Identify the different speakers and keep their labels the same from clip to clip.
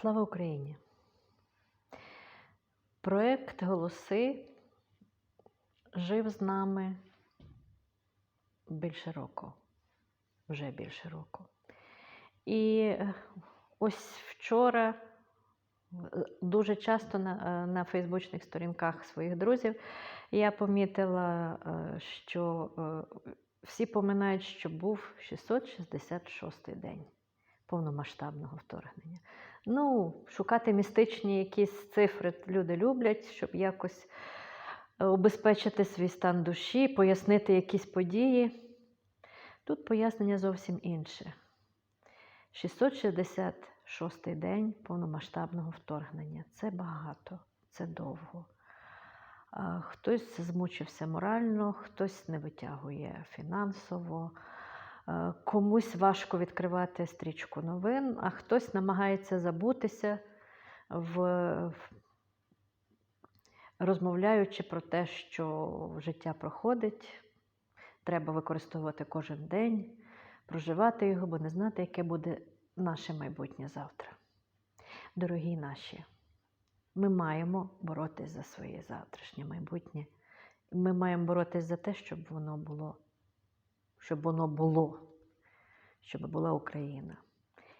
Speaker 1: Слава Україні! Проект Голоси жив з нами більше року, вже більше року. І е, ось вчора е, дуже часто на, е, на фейсбучних сторінках своїх друзів я помітила, що всі поминають, що був 666 день повномасштабного вторгнення. Ну, шукати містичні якісь цифри люди люблять, щоб якось е, обезпечити свій стан душі, пояснити якісь події. Тут пояснення зовсім інше. 666 день повномасштабного вторгнення це багато, це довго. Хтось змучився морально, хтось не витягує фінансово, е, комусь важко відкривати стрічку новин, а хтось намагається забутися, в- розмовляючи про те, що життя проходить, треба використовувати кожен день, проживати його, бо не знати, яке буде наше майбутнє завтра. Дорогі наші, ми маємо боротись за своє завтрашнє майбутнє. Ми маємо боротись за те, щоб воно було, щоб воно було, щоб була Україна.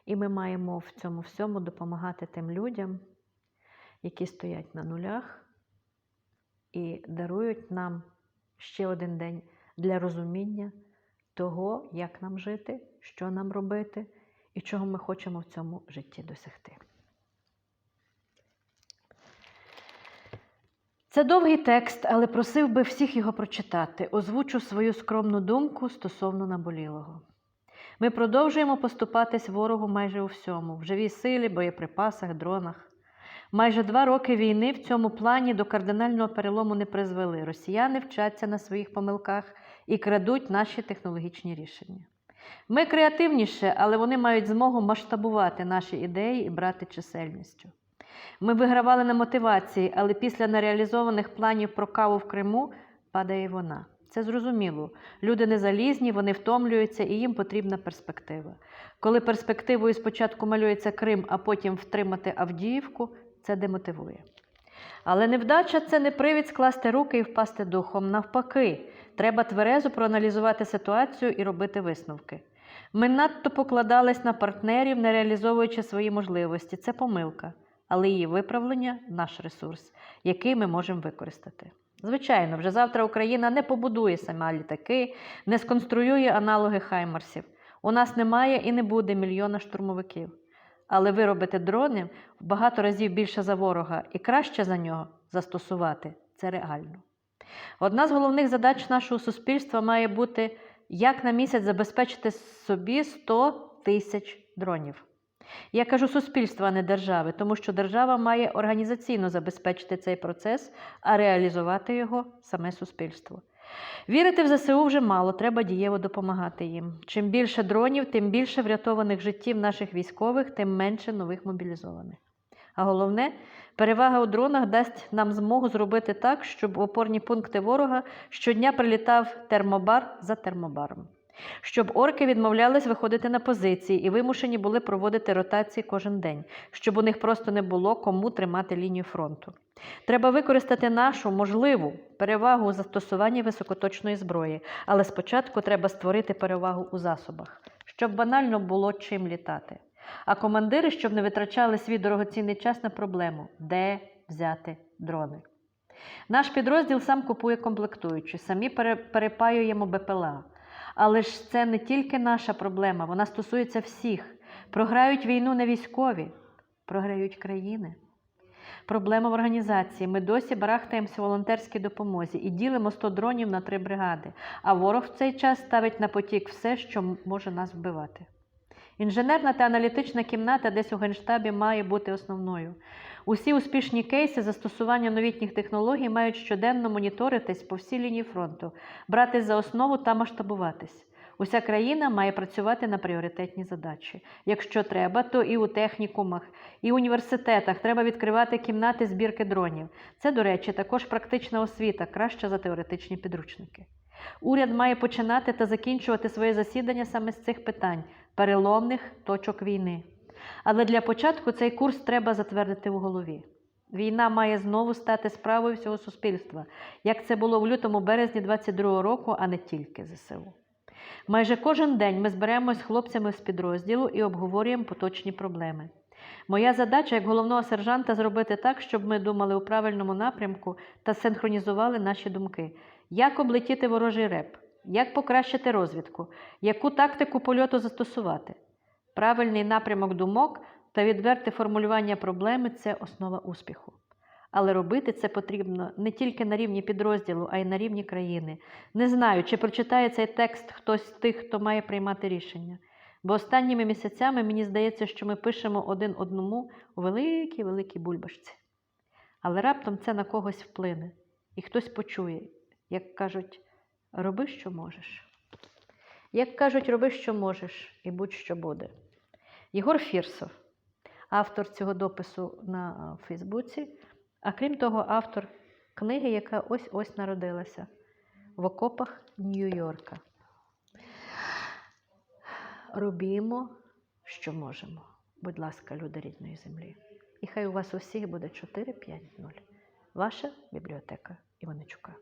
Speaker 1: І ми маємо в цьому всьому допомагати тим людям, які стоять на нулях і дарують нам ще один день для розуміння того, як нам жити, що нам робити і чого ми хочемо в цьому житті досягти. Це довгий текст, але просив би всіх його прочитати. Озвучу свою скромну думку стосовно наболілого. Ми продовжуємо поступатись ворогу майже у всьому: в живій силі, боєприпасах, дронах. Майже два роки війни в цьому плані до кардинального перелому не призвели. Росіяни вчаться на своїх помилках і крадуть наші технологічні рішення. Ми креативніше, але вони мають змогу масштабувати наші ідеї і брати чисельністю. Ми вигравали на мотивації, але після нереалізованих планів про каву в Криму падає вона. Це зрозуміло. Люди не залізні, вони втомлюються і їм потрібна перспектива. Коли перспективою спочатку малюється Крим, а потім втримати Авдіївку, це демотивує. Але невдача це не привід скласти руки і впасти духом. Навпаки, треба тверезо проаналізувати ситуацію і робити висновки. Ми надто покладались на партнерів, не реалізовуючи свої можливості. Це помилка, але її виправлення наш ресурс, який ми можемо використати. Звичайно, вже завтра Україна не побудує сама літаки, не сконструює аналоги Хаймарсів. У нас немає і не буде мільйона штурмовиків. Але виробити дрони в багато разів більше за ворога і краще за нього застосувати це реально. Одна з головних задач нашого суспільства має бути як на місяць забезпечити собі 100 тисяч дронів. Я кажу суспільства, а не держави, тому що держава має організаційно забезпечити цей процес, а реалізувати його саме суспільство. Вірити в ЗСУ вже мало, треба дієво допомагати їм. Чим більше дронів, тим більше врятованих життів наших військових, тим менше нових мобілізованих. А головне, перевага у дронах дасть нам змогу зробити так, щоб в опорні пункти ворога щодня прилітав термобар за термобаром. Щоб орки відмовлялись виходити на позиції і вимушені були проводити ротації кожен день, щоб у них просто не було кому тримати лінію фронту. Треба використати нашу можливу перевагу у застосуванні високоточної зброї, але спочатку треба створити перевагу у засобах, щоб банально було чим літати. А командири, щоб не витрачали свій дорогоцінний час на проблему, де взяти дрони. Наш підрозділ сам купує комплектуючі, самі перепаюємо БПЛА. Але ж це не тільки наша проблема, вона стосується всіх. Програють війну не військові, програють країни. Проблема в організації. Ми досі барахтаємося в волонтерській допомозі і ділимо 100 дронів на три бригади, а ворог в цей час ставить на потік все, що може нас вбивати. Інженерна та аналітична кімната десь у Генштабі має бути основною. Усі успішні кейси застосування новітніх технологій мають щоденно моніторитись по всій лінії фронту, братись за основу та масштабуватись. Уся країна має працювати на пріоритетні задачі. Якщо треба, то і у технікумах, і університетах треба відкривати кімнати збірки дронів. Це, до речі, також практична освіта, краща за теоретичні підручники. Уряд має починати та закінчувати своє засідання саме з цих питань переломних точок війни. Але для початку цей курс треба затвердити в голові. Війна має знову стати справою всього суспільства, як це було в лютому березні 22-го року, а не тільки ЗСУ. Майже кожен день ми збираємось з хлопцями з підрозділу і обговорюємо поточні проблеми. Моя задача як головного сержанта зробити так, щоб ми думали у правильному напрямку та синхронізували наші думки. Як облетіти ворожий реп, як покращити розвідку, яку тактику польоту застосувати. Правильний напрямок думок та відверте формулювання проблеми це основа успіху. Але робити це потрібно не тільки на рівні підрозділу, а й на рівні країни. Не знаю, чи прочитає цей текст хтось з тих, хто має приймати рішення. Бо останніми місяцями мені здається, що ми пишемо один одному у великій великій бульбашці. Але раптом це на когось вплине, і хтось почує, як кажуть, роби, що можеш. Як кажуть, роби, що можеш, і будь-що буде. Єгор Фірсов, автор цього допису на е, Фейсбуці, а крім того, автор книги, яка ось-ось народилася в окопах Нью-Йорка. Робімо, що можемо. Будь ласка, люди рідної землі. І хай у вас усіх буде 4-5-0. Ваша бібліотека Іваничука.